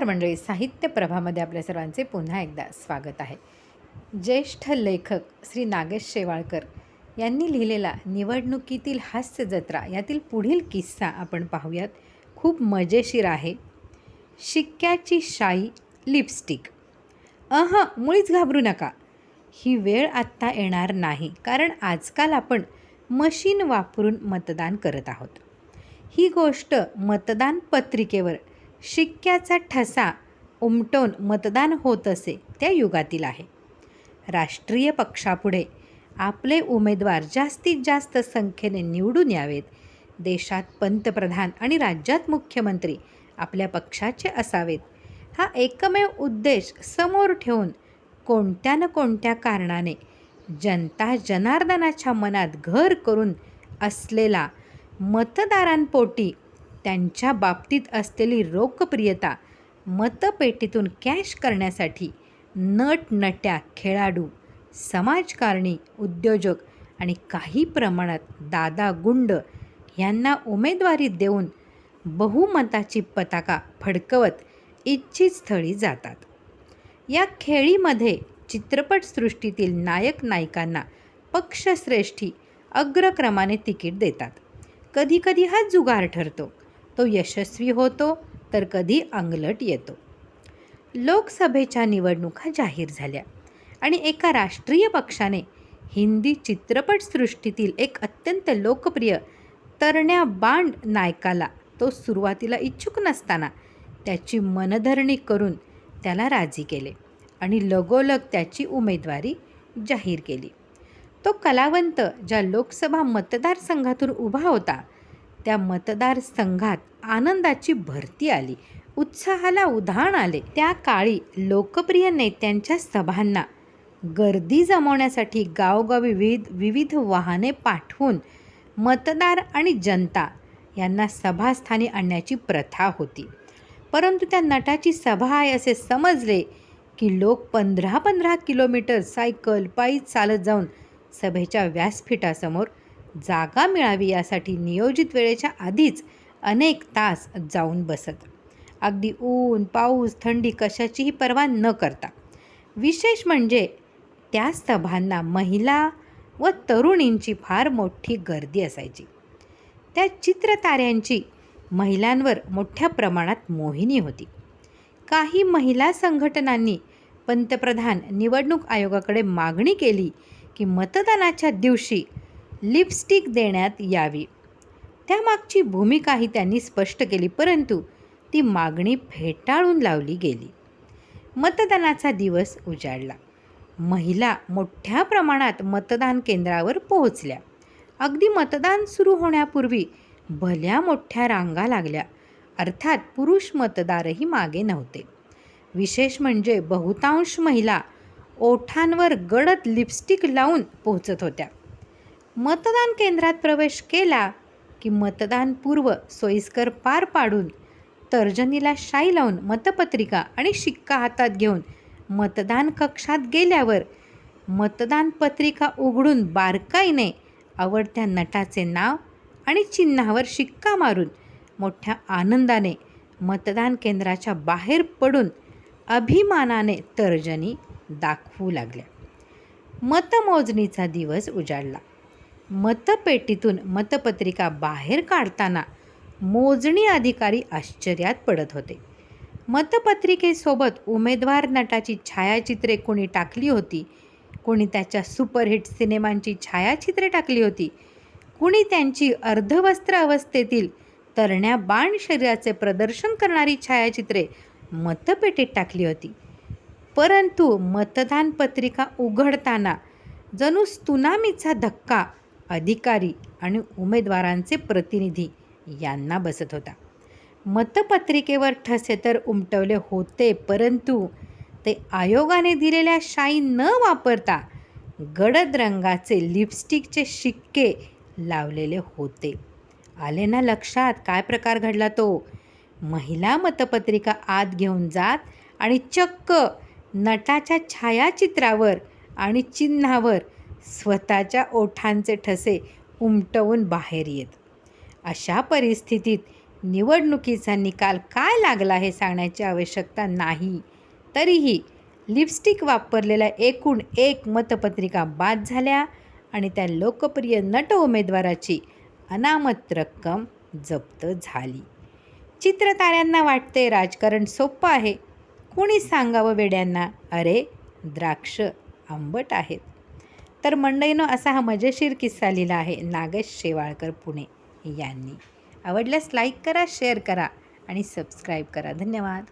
नमस्कार मंडळी साहित्य प्रभामध्ये आपल्या सर्वांचे पुन्हा एकदा स्वागत आहे. ज्येष्ठ लेखक श्री नागेश शेवाळकर यांनी लिहिलेला निवडणुकीतील हास्य जत्रा यातील पुढील किस्सा आपण पाहूयात. खूप मजेशीर आहे. शिक्क्याची शाई लिपस्टिक. अह मुळीच घाबरू नका. ही वेळ आत्ता येणार नाही कारण आजकाल आपण मशीन वापरून मतदान करत आहोत. ही गोष्ट मतदान पत्रिकेवर शिक्क्याचा ठसा उमटवून मतदान होत असे त्या युगातील आहे. राष्ट्रीय पक्षापुढे आपले उमेदवार जास्तीत जास्त संख्येने निवडून यावेत. देशात पंतप्रधान आणि राज्यात मुख्यमंत्री आपल्या पक्षाचे असावेत. हा एकमेव उद्देश समोर ठेवून कोणत्या न कोणत्या कारणाने जनता जनार्दनाच्या मनात घर करून असलेला मतदारांपोटी त्यांच्या बाबतीत असलेली लोकप्रियता मतपेटीतून कॅश करण्यासाठी नटनट्या खेळाडू समाजकारणी उद्योजक आणि काही प्रमाणात दादा गुंड यांना उमेदवारी देऊन बहुमताची पताका फडकवत इच्छित स्थळी जातात. या खेळीमध्ये चित्रपटसृष्टीतील नायक नायिकांना पक्षश्रेष्ठी अग्रक्रमाने तिकीट देतात. कधीकधी हा जुगार ठरतो. तो यशस्वी होतो तर कधी अंगलट येतो. लोकसभेच्या निवडणुका जाहीर झाल्या आणि एका राष्ट्रीय पक्षाने हिंदी चित्रपटसृष्टीतील एक अत्यंत लोकप्रिय तरण्या बांड नायकाला तो सुरुवातीला इच्छुक नसताना त्याची मनधरणी करून त्याला राजी केले आणि लगोलग त्याची उमेदवारी जाहीर केली. तो कलावंत ज्या लोकसभा मतदारसंघातून उभा होता त्या मतदारसंघात आनंदाची भरती आली. उत्साहाला उधाण आले. त्या काळी लोकप्रिय नेत्यांच्या सभांना गर्दी जमवण्यासाठी गावोगावी विविध विविध वाहने पाठवून मतदार आणि जनता यांना सभास्थानी आणण्याची प्रथा होती. परंतु त्या नटाची सभा आहे असे समजले की लोक पंधरा पंधरा किलोमीटर सायकल पायी चालत जाऊन सभेच्या व्यासपीठासमोर जागा मिळावी यासाठी नियोजित वेळेच्या आधीच अनेक तास जाऊन बसत. अगदी ऊन पाऊस थंडी कशाचीही पर्वा न करता. विशेष म्हणजे त्या सभांना महिला व तरुणींची फार मोठी गर्दी असायची. त्या चित्रताऱ्यांची महिलांवर मोठ्या प्रमाणात मोहिनी होती. काही महिला संघटनांनी पंतप्रधान निवडणूक आयोगाकडे मागणी केली की मतदानाच्या दिवशी लिपस्टिक देण्यात यावी. त्यामागची भूमिकाही त्यांनी स्पष्ट केली परंतु ती मागणी फेटाळून लावली गेली. मतदानाचा दिवस उजाडला. महिला मोठ्या प्रमाणात मतदान केंद्रावर पोहोचल्या. अगदी मतदान सुरू होण्यापूर्वी भल्या मोठ्या रांगा लागल्या. अर्थात पुरुष मतदारही मागे नव्हते. विशेष म्हणजे बहुतांश महिला ओठांवर गडद लिपस्टिक लावून पोहोचत होत्या. मतदान केंद्रात प्रवेश केला की मतदानपूर्व सोयीस्कर पार पाडून तर्जनीला शाई लावून मतपत्रिका आणि शिक्का हातात घेऊन मतदान कक्षात गेल्यावर मतदान पत्रिका उघडून बारकाईने आवडत्या नटाचे नाव आणि चिन्हावर शिक्का मारून मोठ्या आनंदाने मतदान केंद्राच्या बाहेर पडून अभिमानाने तर्जनी दाखवू लागल्या. मतमोजणीचा दिवस उजाडला. मतपेटीतून मतपत्रिका बाहेर काढताना मोजणी अधिकारी आश्चर्यात पडत होते. मतपत्रिकेसोबत उमेदवार नटाची छायाचित्रे कोणी टाकली होती? कोणी त्याच्या सुपरहिट सिनेमांची छायाचित्रे टाकली होती? कुणी त्यांची अर्धवस्त्र अवस्थेतील तरण्या बाण शरीराचे प्रदर्शन करणारी छायाचित्रे मतपेटीत टाकली होती. परंतु मतदान पत्रिका उघडताना जणू सुनामीचा धक्का अधिकारी आणि उमेदवारांचे प्रतिनिधी यांना बसत होता. मतपत्रिकेवर ठसे तर उमटवले होते परंतु ते आयोगाने दिलेल्या शाई न वापरता गडद रंगाचे लिपस्टिकचे शिक्के लावलेले होते. आले ना लक्षात काय प्रकार घडला तो? महिला मतपत्रिका आत घेऊन जात आणि चक्क नटाच्या छायाचित्रावर आणि चिन्हावर स्वतःच्या ओठांचे ठसे उमटवून बाहेर येत. अशा परिस्थितीत निवडणुकीचा निकाल काय लागला हे सांगण्याची आवश्यकता नाही. तरीही लिपस्टिक वापरलेल्या एकूण एक मतपत्रिका बाद झाल्या आणि त्या लोकप्रिय नट उमेदवाराची अनामत रक्कम जप्त झाली. चित्रताऱ्यांना वाटते राजकारण सोपं आहे. कुणी सांगावं वेड्यांना अरे द्राक्ष आंबट आहेत. तर मंडईनं असा हा मजेशीर किस्सा लिहिला आहे. नागेश शेवाळकर पुणे यांनी. आवडल्यास लाईक करा शेअर करा आणि सबस्क्राईब करा. धन्यवाद.